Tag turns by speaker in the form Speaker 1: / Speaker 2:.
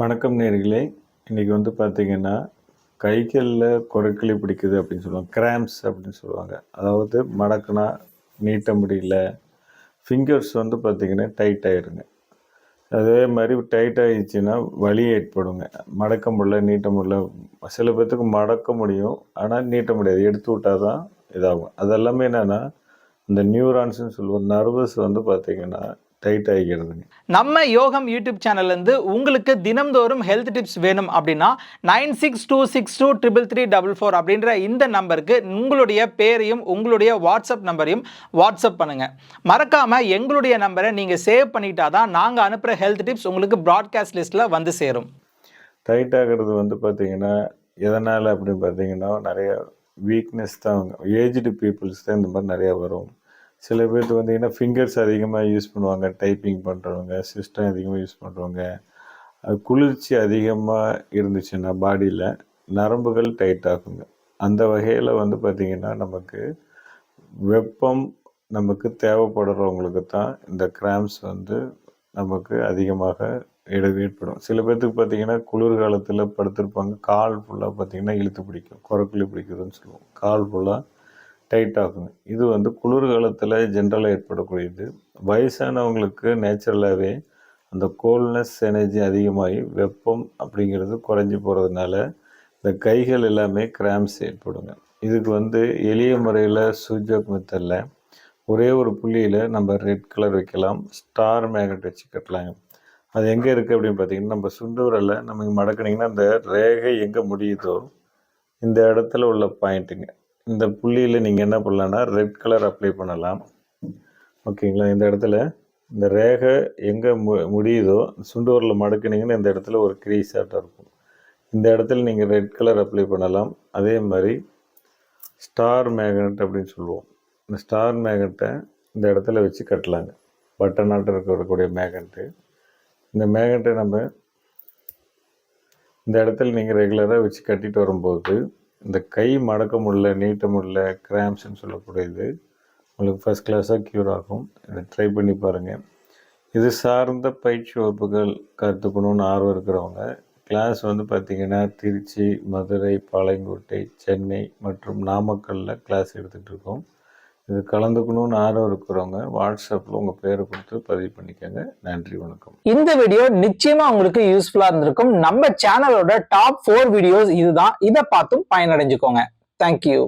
Speaker 1: வணக்கம் நேர்களே. இன்றைக்கி வந்து பார்த்திங்கன்னா கைகளில் குறைக்களி பிடிக்குது அப்படின்னு சொல்லுவாங்க. கிராம்ஸ் அப்படின்னு சொல்லுவாங்க. அதாவது மடக்குனா நீட்ட முடியல. ஃபிங்கர்ஸ் வந்து பார்த்திங்கன்னா டைட் ஆகிடுங்க அதே மாதிரி டைட் ஆகிடுச்சின்னா வலி ஏற்படுங்க. மடக்க முடியல நீட்ட முடியல. சில பேர்த்துக்கு மடக்க முடியும். ஆனால் நீட்ட முடியாது. எடுத்து விட்டால் தான் இதாகும். அதெல்லாமே என்னென்னா இந்த நியூரான்ஸ்னு சொல்லுவோம். நர்வஸ் வந்து பார்த்திங்கன்னா டைட் ஆகிக்கிறதுங்க
Speaker 2: நம்ம யோகம் யூடியூப் சேனல்ல இருந்து உங்களுக்கு தினம்தோறும் ஹெல்த் டிப்ஸ் வேணும் அப்படின்னா nine six two six two triple three double four அப்படின்ற இந்த நம்பருக்கு உங்களுடைய பேரையும் உங்களுடைய வாட்ஸ்அப் நம்பரையும் வாட்ஸ்அப் பண்ணுங்க. மறக்காம எங்களுடைய நம்பரை நீங்க சேவ் பண்ணிட்டா தான் நாங்கள் அனுப்புகிற ஹெல்த் டிப்ஸ் உங்களுக்கு ப்ராட்காஸ்ட் லிஸ்ட்டில் வந்து சேரும்.
Speaker 1: டைட் ஆகிறது வந்து பார்த்திங்கன்னா எதனால் அப்படின்னு பார்த்தீங்கன்னா நிறைய வீக்னஸ் தான் ஏஜ்டு பீப்புள்ஸ் தான் இந்த மாதிரி நிறையா வரும். சில பேர்த்து வந்தீங்கன்னா ஃபிங்கர்ஸ் அதிகமாக யூஸ் பண்ணுவாங்க டைப்பிங் பண்ணுறவங்க சிஸ்டம் அதிகமாக யூஸ் பண்ணுறவங்க குளிர்ச்சி அதிகமாக இருந்துச்சுன்னா பாடியில் நரம்புகள் டைட் ஆகுங்க. அந்த வகையில் வந்து பார்த்திங்கன்னா நமக்கு வெப்பம் நமக்கு தேவைப்படுறவங்களுக்கு தான் இந்த கிராம்ஸ் வந்து நமக்கு அதிகமாக இட ஏற்படும். சில பேர்த்துக்கு பார்த்தீங்கன்னா குளிர்காலத்தில் படுத்திருப்பாங்க கால் ஃபுல்லாக பார்த்தீங்கன்னா இழுத்து பிடிக்கும் குறக்குழி பிடிக்குதுன்னு சொல்லுவோம். கால் ஃபுல்லாக டைட் ஆகும் இது வந்து குளிர்காலத்தில் ஜென்ரலாக ஏற்படக்கூடியது. வயசானவங்களுக்கு நேச்சுரலாகவே அந்த கோல்னஸ் எனர்ஜி அதிகமாகி வெப்பம் அப்படிங்கிறது குறைஞ்சி போகிறதுனால இந்த கைகள் எல்லாமே கிராம்ஸ் ஏற்படுங்க. இதுக்கு வந்து எளிய முறையில் சூஜக் மெத்தடில் ஒரே ஒரு புள்ளியில் நம்ம ரெட் கலர் வைக்கலாம். ஸ்டார் மேக்னெட் வச்சு கட்டலாங்க. அது எங்கே இருக்குது அப்படின்னு பார்த்தீங்கன்னா நம்ம சுண்டு விரலில் நம்ம இங்க அந்த ரேகை எங்கே முடியுதோ இந்த இடத்துல உள்ள பாயிண்ட்டுங்க இந்த புள்ளியில் நீங்கள் என்ன பண்ணலான்னா ரெட் கலர் அப்ளை பண்ணலாம். ஓகேங்களா? இந்த இடத்துல இந்த ரேகை எங்கே மு முடியுதோ சுண்டு விரலில் மடக்குனீங்கன்னா இந்த இடத்துல ஒரு க்ரீஸாட்டம் இருக்கும். இந்த இடத்துல நீங்கள் ரெட் கலர் அப்ளை பண்ணலாம். அதே மாதிரி ஸ்டார் மேக்னெட் அப்படின்னு சொல்லுவோம். இந்த ஸ்டார் மேக்னெட்டை இந்த இடத்துல வச்சு கட்டலாங்க. பட்டநாட்டில் இருக்கக்கூடிய மேக்னெட்டு இந்த மேக்னெட்டை நம்ம இந்த இடத்துல நீங்கள் ரெகுலராக வச்சு கட்டிட்டு வரும்போது இந்த கை மடக்க முடியல நீட்ட முடியல கிராம்ஸ்ன்னு சொல்லக்கூடியது உங்களுக்கு ஃபஸ்ட் கிளாஸாக க்யூர் ஆகும். இதை ட்ரை பண்ணி பாருங்கள் இது சார்ந்த பயிற்சி வகுப்புகள் கற்றுக்கணுன்னு ஆர்வம் இருக்கிறவங்க கிளாஸ் வந்து பார்த்திங்கன்னா திருச்சி மதுரை பாளையங்கோட்டை சென்னை மற்றும் நாமக்கல்லில் கிளாஸ் எடுத்துகிட்டு இருக்கோம். இது கலந்துக்கணும்னு ஆர்வம் இருக்கிறவங்க வாட்ஸ்அப்பில் உங்கள் பேரை கொடுத்து பதிவு பண்ணிக்கோங்க. நன்றி வணக்கம்.
Speaker 2: இந்த வீடியோ நிச்சயமாக உங்களுக்கு யூஸ்ஃபுல்லாக இருந்திருக்கும். நம்ம சேனலோட டாப் ஃபோர் வீடியோஸ் இதுதான். இதை பார்த்தும் பயனடைஞ்சுக்கோங்க. தேங்க்யூ